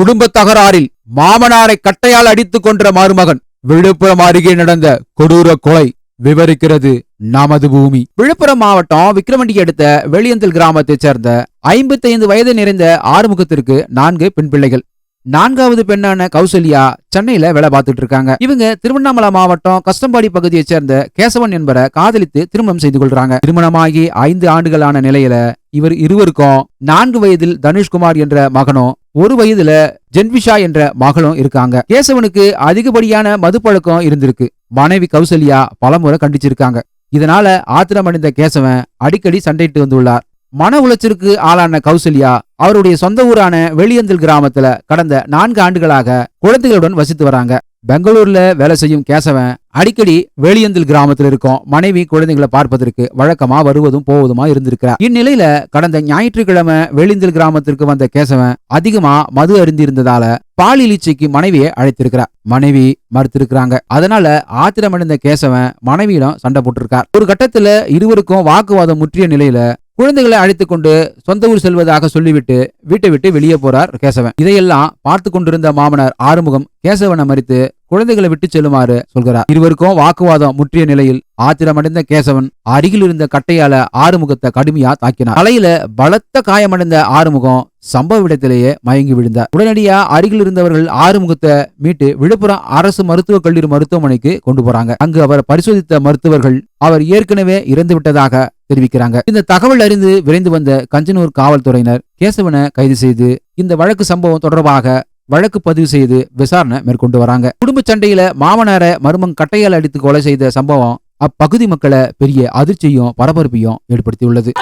குடும்ப தகராறில் மாமனாரை கட்டையால் அடித்துக் கொன்ற மருமகன் விழுப்புரம் அருகே நடந்த கொடூர கொலை விவரிக்கிறது நமது பூமி. விழுப்புரம் மாவட்டம் விக்ரமண்டி அடுத்த வெளியந்தல் கிராமத்தைச் சேர்ந்த ஐம்பத்தைந்து வயது நிறைந்த ஆறுமுகத்திற்கு நான்கு பெண் பிள்ளைகள். நான்காவது பெண்ணான கௌசல்யா சென்னையில வேலை பார்த்துட்டு இருக்காங்க. இவங்க திருவண்ணாமலை மாவட்டம் கஷ்டம்பாடி பகுதியைச் சேர்ந்த கேசவன் என்பரை காதலித்து திருமணம் செய்து கொள்றாங்க. திருமணமாகி ஐந்து ஆண்டுகளான நிலையில இவர் இருவருக்கும் நான்கு வயதில் தனுஷ்குமார் என்ற மகனும் ஒரு வயதுல ஜென்விஷா என்ற மகளும் இருக்காங்க. கேசவனுக்கு அதிகப்படியான மதுப்பழக்கம் இருந்திருக்கு. மனைவி கௌசல்யா பலமுறை கண்டிச்சிருக்காங்க. இதனால ஆத்திரமடைந்த கேசவன் அடிக்கடி சண்டையிட்டு வந்துள்ளார். மன உளைச்சலுக்கு ஆளான கௌசல்யா அவருடைய சொந்த ஊரான வெளியந்தல் கிராமத்துல கடந்த நான்கு ஆண்டுகளாக குழந்தைகளுடன் வசித்து வராங்க. பெங்களூர்ல வேலை செய்யும் கேசவன் அடிக்கடி வெளியந்தில் கிராமத்தில் இருக்கும். மனைவி குழந்தைகளை பார்ப்பதற்கு வழக்கமா வருவதும் போவதுமா இருந்திருக்கிறார். இந்நிலையில கடந்த ஞாயிற்றுக்கிழமை வெளியந்தல் கிராமத்திற்கு வந்த கேசவன் அதிகமா மது அருந்திருந்ததால பாலியல் இச்சைக்கு மனைவியை அழைத்திருக்கிறார். மனைவி மறுத்திருக்கிறாங்க. அதனால ஆத்திரமடைந்த கேசவன் மனைவியிடம் சண்டை போட்டிருக்கார். ஒரு கட்டத்துல இருவருக்கும் வாக்குவாதம் முற்றிய நிலையில குழந்தைகளை அழைத்து கொண்டு சொந்த ஊர் செல்வதாக சொல்லிவிட்டு வீட்டை விட்டு வெளியே போறார் கேசவன். இதையெல்லாம் பார்த்து கொண்டிருந்த மாமனார் ஆறுமுகம் கேசவனை மறித்து குழந்தைகளை விட்டு செல்லுமாறு சொல்கிறார். இருவருக்கும் வாக்குவாதம் முற்றிய நிலையில் ஆத்திரமடைந்த கேசவன் அருகில் இருந்த கட்டையால ஆறுமுகத்தை கடுமையா தாக்கினார். தலையில பலத்த காயமடைந்த ஆறுமுகம் சம்பவ இடத்திலேயே மயங்கி விழுந்தார். உடனடியா அருகில் இருந்தவர்கள் ஆறுமுகத்தை மீட்டு விழுப்புரம் அரசு மருத்துவக் கல்லூரி மருத்துவமனைக்கு கொண்டு போறாங்க. அங்கு அவர் பரிசோதித்த மருத்துவர்கள் அவர் ஏற்கனவே இறந்து விட்டதாக தெரிவிக்கிறாங்க. இந்த தகவல் அறிந்து விரைந்து வந்த கஞ்சனூர் காவல்துறையினர் கேசவனை கைது செய்து இந்த வழக்கு சம்பவம் தொடர்பாக வழக்கு பதிவு செய்து விசாரணை மேற்கொண்டு வராங்க. குடும்ப சண்டையில மாமனார மருமன் கட்டையால் அடித்து கொலை செய்த சம்பவம் அப்பகுதி மக்களை பெரிய அதிர்ச்சியும் பரபரப்பையும் ஏற்படுத்தியுள்ளது.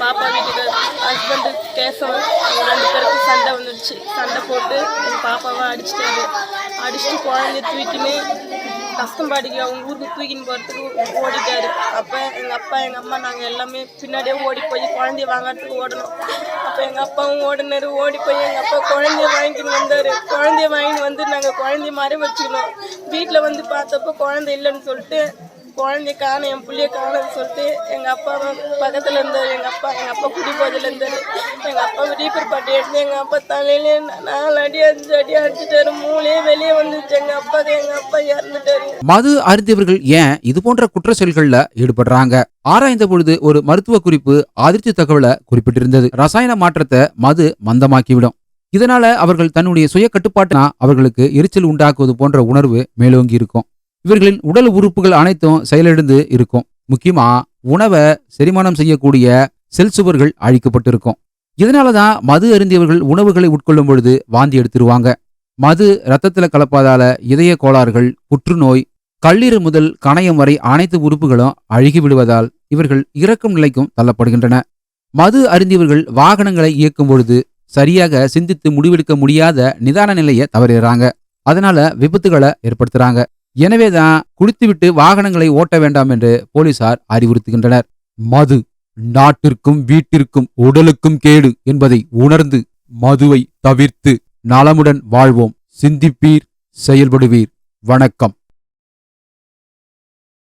பாப்பா வீட்டுக்கு ஹஸ்பண்டு கேசவன் ரெண்டு பேருக்கும் சண்டை வந்துடுச்சு சண்டை போட்டு பாப்பாவை அடிச்சிட்டாரு. அடிச்சுட்டு குழந்தைய தூக்கின்னு கஷ்டம்பாடிக்கு அவங்க ஊருக்கு தூக்கின்னு போகிறதுக்கு ஓடிட்டாரு. அப்போ எங்கள் அப்பா எங்கள் அம்மா நாங்கள் எல்லாமே பின்னாடியே ஓடி போய் குழந்தைய வாங்கறதுக்கு ஓடணும். அப்போ எங்கள் அப்பாவும் ஓடினார் ஓடி போய் எங்கள் அப்பா குழந்தைய வாங்கின்னு வந்தார். குழந்தைய வாங்கின்னு வந்து நாங்கள் குழந்தைய மாதிரி வச்சுக்கணும். வீட்டில் வந்து பார்த்தப்போ குழந்தை இல்லைன்னு சொல்லிட்டு குழந்தைய காணும் என் பிள்ளைய காணும்னு சொல்லிட்டு எங்கள் அப்பா பக்கத்தில் இருந்தார் எங்கள் அப்பா எங்கள் அப்பா குடி போதில் இருந்தார் எங்கள் அப்பா ரீப்பர் பாட்டி எடுத்து எங்கள் அப்பா தலையிலே நாலு அடி அஞ்சு அடி அடிச்சுட்டாரு. மூளையே வெளியே வந்துச்சு எங்கள் அப்பாவுக்கு எங்கள் அப்பா இறந்துட்டாரு. மது அருந்தியவர்கள் ஏன் இது போன்ற குற்ற செயல்களில் ஈடுபடுறாங்க? ஆராய்ந்த பொழுது ஒரு மருத்துவ குறிப்பு அதிர்ச்சி தகவலை குறிப்பிட்டிருந்தது. ரசாயன மாற்றத்தை மது மந்தமாக்கிவிடும். இதனால அவர்கள் தன்னுடைய சுய கட்டுப்பாட்டினா அவர்களுக்கு எரிச்சல் உண்டாக்குவது போன்ற உணர்வு மேலோங்கி இருக்கும் இவர்களின் உடல் உறுப்புகள் அனைத்தும் செயலிழந்து இருக்கும். முக்கியமா உணவை செரிமானம் செய்யக்கூடிய செல் சுவர்கள் அழிக்கப்பட்டிருக்கும். இதனாலதான் மது அருந்தியவர்கள் உணவுகளை உட்கொள்ளும் பொழுது வாந்தி எடுத்துருவாங்க. மது ரத்தத்தில் கலப்பாதால இதய கோளாறுகள் புற்றுநோய் கல்லீரல் முதல் கணையம் வரை அனைத்து உறுப்புகளும் அழுகி விடுவதால் இவர்கள் இறக்கும் நிலைக்கும் தள்ளப்படுகின்றன. மது அருந்தியவர்கள் வாகனங்களை இயக்கும் பொழுது சரியாக சிந்தித்து முடிவெடுக்க முடியாத நிதான நிலையை தவறுகிறாங்க அதனால விபத்துகளை ஏற்படுத்துறாங்க. எனவேதான் குடித்துவிட்டு வாகனங்களை ஓட்ட வேண்டாம் என்று போலீசார் அறிவுறுத்துகின்றனர். மது நாட்டிற்கும் வீட்டிற்கும் உடலுக்கும் கேடு என்பதை உணர்ந்து மதுவை தவிர்த்து நலமுடன் வாழ்வோம். சிந்திப்பீர் செயல்படுவீர். வணக்கம்.